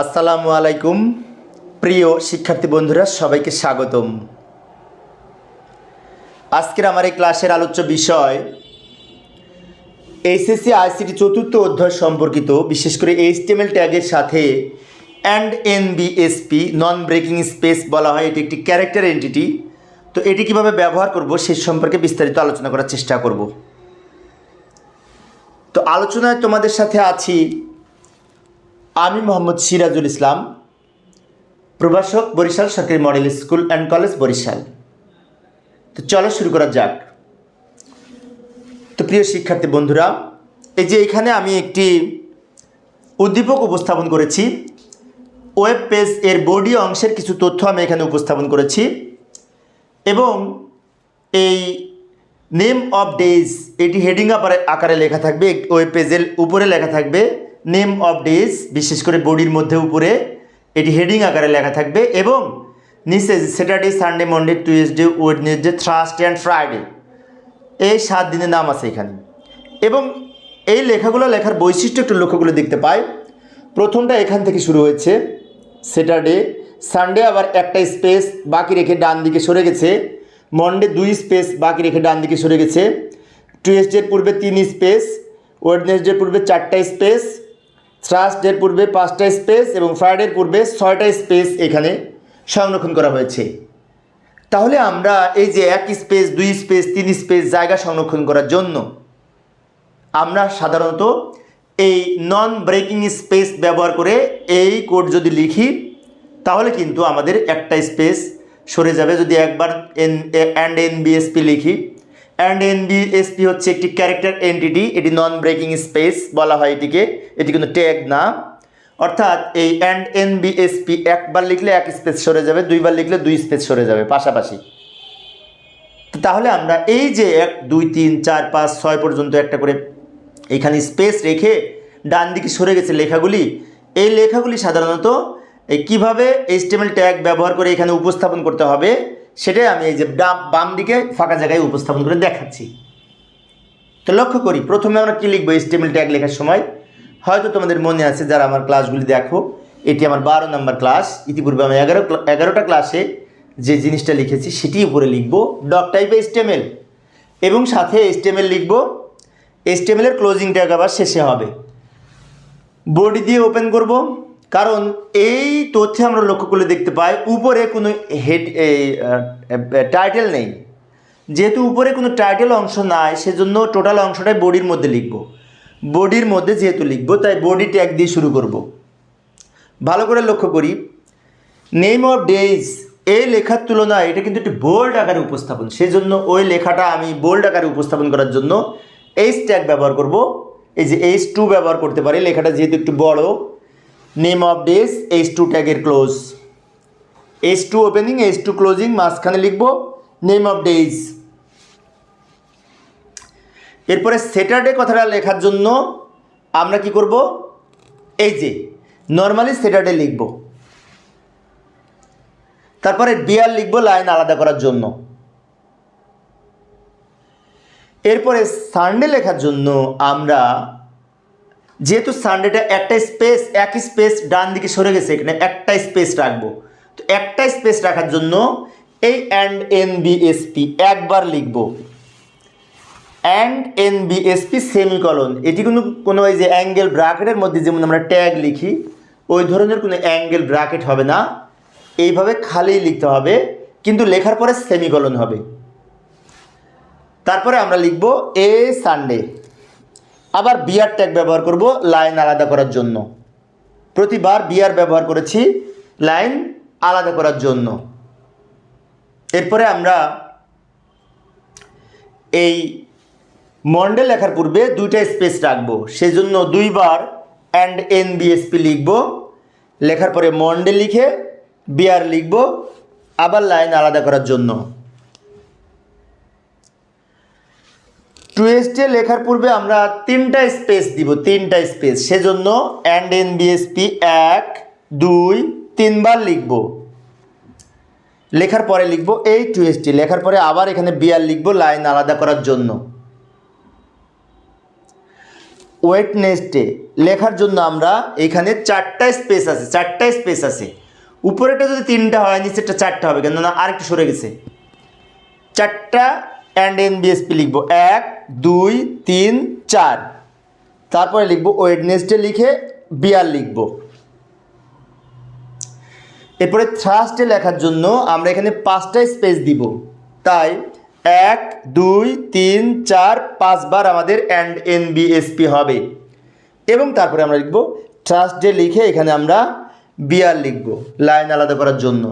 আসসালামু আলাইকুম, প্রিয় শিক্ষার্থী বন্ধুরা, সবাইকে স্বাগতম। আজকের আমার এই ক্লাসের আলোচ্য বিষয় এইচএসসি আইসিটি চতুর্থ অধ্যায় সম্পর্কিত, বিশেষ করে এইচটিএমএল ট্যাগের সাথে and NBSP non breaking space বলা হয়, এটি একটি ক্যারেক্টার এন্টিটি তো এটি কীভাবে ব্যবহার করব সে সম্পর্কে বিস্তারিত আলোচনা করার চেষ্টা করব। তো আলোচনায় তোমাদের সাথে আছি আমি মোহাম্মদ সিরাজুল ইসলাম, প্রভাষক বরিশাল সরকারি model school and college Barishal. তো চলো শুরু করা যাক। তো প্রিয় শিক্ষার্থী বন্ধুরা, এই যে এখানে আমি একটি উদ্দীপক উপস্থাপন করেছি ওয়েব পেজ এর বডি অংশের কিছু তথ্য আমি এখানে উপস্থাপন করেছি এবং এই নেম অফ ডেজ এটি হেডিং আকারে লেখা থাকবে ওয়েব পেজের উপরে লেখা থাকবে। নেম অফ ডেজ বিশেষ করে বডির মধ্যে উপরে, এটি হেডিং আকারে লেখা থাকবে এবং নিচে Saturday Sunday Monday Tuesday Wednesday Thursday and Friday এই সাত দিনের নাম আছে এখানে। এবং এই লেখাগুলো লেখার বৈশিষ্ট্য একটু লক্ষ্যগুলো দেখতে পাই। প্রথমটা এখান থেকে শুরু হয়েছে স্যাটারডে সানডে আবার একটা স্পেস বাকি রেখে ডান দিকে সরে গেছে মন্ডে দুই স্পেস বাকি রেখে ডান দিকে সরে গেছে টুয়েসডের পূর্বে তিন স্পেস ওয়েডনেসডের পূর্বে চারটা স্পেস থার্সডের পূর্বে পাঁচটা স্পেস এবং ফ্রাইডের পূর্বে ছয়টা স্পেস এখানে সংরক্ষণ করা হয়েছে। তাহলে আমরা এই যে এক স্পেস দুই স্পেস তিন স্পেস জায়গা সংরক্ষণ করার জন্য আমরা সাধারণত এই নন ব্রেকিং স্পেস ব্যবহার করে এই কোড যদি লিখি, তাহলে কিন্তু আমাদের একটা স্পেস সরে যাবে। যদি একবার এন অ্যান্ড এন বিএসপি লিখি অ্যান্ড এন বিএসপি হচ্ছে একটি ক্যারেক্টার এন্টিটি এটি নন ব্রেকিং স্পেস বলা হয় এটিকে। এটি কিন্তু ট্যাগ না। অর্থাৎ এই অ্যান্ড এন বিএসপি একবার লিখলে এক স্পেস সরে যাবে, দুইবার লিখলে দুই স্পেস সরে যাবে, পাশাপাশি। তাহলে আমরা এই যে এক, দুই, তিন, চার, পাঁচ, ছয় পর্যন্ত একটা করে এখানে স্পেস রেখে ডান দিকে সরে গেছে লেখাগুলি, এই লেখাগুলি সাধারণত কীভাবে এইচটিএমএল ট্যাগ ব্যবহার করে এখানে উপস্থাপন করতে হবে সেটাই আমি এই যে বাম দিকে ফাঁকা জায়গায় উপস্থাপন করে দেখাচ্ছি। তো লক্ষ্য করি, প্রথমে আমরা কী লিখব? এইচটিএমএল ট্যাগ লেখার সময়। হয়তো তোমাদের মনে আছে যারা আমার ক্লাসগুলি দেখো, এটি আমার বারো নম্বর ক্লাস ইতিপূর্বে আমি এগারো এগারোটা ক্লাসে যে জিনিসটা লিখেছি সেটি উপরে লিখব ডক টাইপ এইচটিএমএল এবং সাথে এইচটিএমএল লিখব এইচটিএমএলের ক্লোজিং ট্যাগ আবার শেষে হবে। বডি দিয়ে ওপেন করব। কারণ এই তথ্যে আমরা লক্ষ্য করলে দেখতে পাই, উপরে কোনো হেড টাইটেল নেই। যেহেতু উপরে কোনো টাইটেল অংশ নাই, সেজন্য টোটাল অংশটাই বডির মধ্যে লিখব। বডির মধ্যে যেহেতু লিখব, তাই বডি ট্যাগ দিয়ে শুরু করব। ভালো করে লক্ষ্য করি। নেম অফ ডেজ এই লেখার তুলনায় এটা কিন্তু একটি বোল্ড আকারে উপস্থাপন। সেজন্য ওই লেখাটা আমি বোল্ড আকারে উপস্থাপন করার জন্য এইচ ট্যাগ ব্যবহার করব। এই যে এইচ টু ব্যবহার করতে পারি, লেখাটা যেহেতু একটু বড় name of days H two ট্যাগের close H two opening H two closing মাঝখানে লিখব নেম অফ ডেজ এরপরে স্যাটারডে কথাটা লেখার জন্য আমরা কি করব? এই যে নর্মালি স্যাটারডে লিখব। তারপরে বিয়ার লিখব লাইন আলাদা করার জন্য। এরপরে সানডে লেখার জন্য আমরা যেহেতু সানডেটা একটা স্পেস এক স্পেস ডান দিকে সরে গেছে, এখানে একটা স্পেস রাখব। তো একটা স্পেস রাখার জন্য এই অ্যান্ড এন বিএসপি একবার লিখব। অ্যান্ড এন বিএসপি সেমিকলন এটি কোনো কোনো ওই যে অ্যাঙ্গেল ব্র্যাকেটের মধ্যে যেমন আমরা ট্যাগ লিখি, ওই ধরনের কোনো অ্যাঙ্গেল ব্র্যাকেট হবে না। এইভাবে খালি লিখতে হবে, কিন্তু লেখার পরে সেমিকলন হবে। তারপরে আমরা লিখব এ সানডে আবার বিয়ার ট্যাগ ব্যবহার করব লাইন আলাদা করার জন্য। প্রতিবার বিয়ার ব্যবহার করেছি লাইন আলাদা করার জন্য। এরপরে আমরা এই মন্ডে লেখার পূর্বে দুইটা স্পেস রাখব। সেজন্য দুইবার অ্যান্ড এন বিএসপি লিখব। লেখার পরে মন্ডে লিখে বিয়ার লিখব। আবার লাইন আলাদা করার জন্য। টুয়েস্টে লেখার পূর্বে আমরা তিনটা স্পেস দিব, তিনটা স্পেস সেজন্য অ্যান্ড এন বিএসপি এক, দুই, তিনবার লিখব। লেখার পরে লিখব এই টুয়েস্টে লেখার পরে আবার এখানে বিয়ার লিখব লাইন আলাদা করার জন্য। ওয়েটনেসডে লেখার জন্য আমরা এখানে চারটা স্পেস আছে, চারটা স্পেস আছে। উপরেটা যদি তিনটা হয়, নিচেরটা চারটা হবে কেন না আরেকটু সরে গেছে। চারটা অ্যান্ড এন বিএসপি লিখব এক, দুই, তিন, চার। তারপরে লিখব ওয়েডনেসডে লিখে বিয়ার লিখব। এরপরে থার্সডে লেখার জন্য আমরা এখানে পাঁচটা স্পেস দিব। তাই এক, দুই, তিন, চার, পাঁচবার আমাদের অ্যান্ড এন বিএসপি হবে। এবং তারপরে আমরা লিখব থার্সডে লিখে এখানে আমরা বিয়ার লিখব, লাইন আলাদা করার জন্য।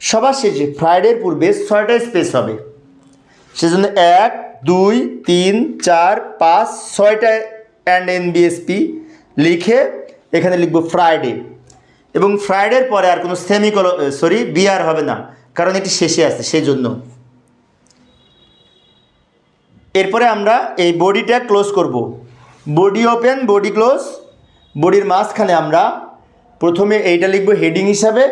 সবার শেষে ফ্রাইডের পূর্বে ছয়টা স্পেস হবে। সেজন্য এক, দুই, তিন, চার, পাঁচ, ছয়টা অ্যান্ড এন বিএসপি লিখে এখানে লিখব ফ্রাইডে এবং ফ্রাইডের পরে আর কোনো সেমিকল সরি বিয়ার হবে না, কারণ এটি শেষে আছে সেই জন্য এরপরে আমরা এই বডিটা ক্লোজ করব। বডি ওপেন বডি ক্লোজ বডির মাঝখানে আমরা প্রথমে এইটা লিখব হেডিং হিসাবে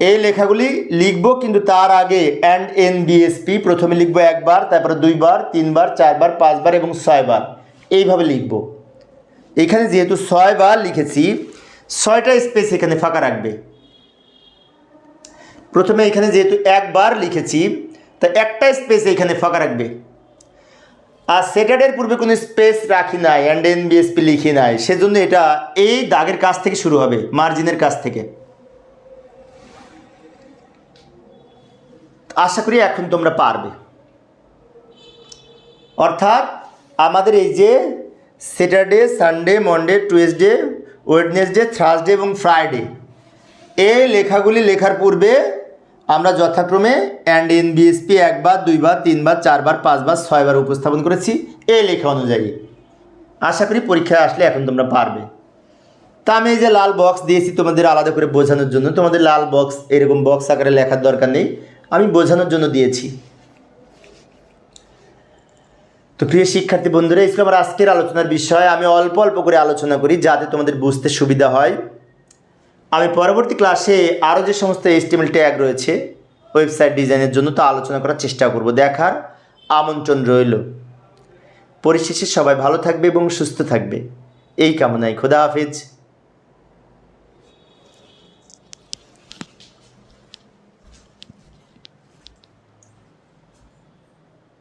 এই লেখাগুলি লিখব, কিন্তু তার আগে অ্যান্ড এন বিএসপি প্রথমে লিখব একবার, তারপরে দুইবার, তিনবার, চারবার, পাঁচবার এবং ছয়বার। এইভাবে লিখব। এখানে যেহেতু ছয়বার লিখেছি, ছয়টা স্পেস এখানে ফাঁকা রাখবে। প্রথমে এখানে যেহেতু একবার লিখেছি, তা একটা স্পেস এখানে ফাঁকা রাখবে। আর স্যাটারডের পূর্বে কোনো স্পেস রাখি নাই অ্যান্ড এন বিএসপি লিখি নাই, সেজন্য এটা এই দাগের কাছ থেকে শুরু হবে মার্জিনের কাছ থেকে। আশা করি এখন তোমরা পারবে। অর্থাৎ আমাদের এই যে Saturday Sunday Monday Tuesday Wednesday Thursday এবং ফ্রাইডে এই লেখাগুলি লেখার পূর্বে আমরা যথাক্রমে অ্যান্ড এন বিএসপি একবার, দুইবার, তিনবার, চারবার, পাঁচবার, ছয়বার উপস্থাপন করেছি এই লেখা অনুযায়ী। আশা করি পরীক্ষায় আসলে এখন তোমরা পারবে। তা আমি এই যে লাল বক্স দিয়েছি তোমাদের আলাদা করে বোঝানোর জন্য। তোমাদের লাল বক্স এরকম বক্স আকারে লেখার দরকার নেই। বোঝানোর জন্য দিয়েছি। তো প্রিয় শিক্ষার্থী বন্ধুরা এই আমার আজকের আলোচনার বিষয়, আমি অল্প অল্প করে আলোচনা করি যাতে তোমাদের বুঝতে সুবিধা হয়। আমি পরবর্তী ক্লাসে আরও যে সমস্ত এস্টিমেল ট্যাগ রয়েছে ওয়েবসাইট ডিজাইনের জন্য তা আলোচনা করার চেষ্টা করব। দেখার আমন্ত্রণ রইল। পরিশেষে সবাই ভালো থাকবে এবং সুস্থ থাকবে। এই কামনায় খোদা হাফিজ।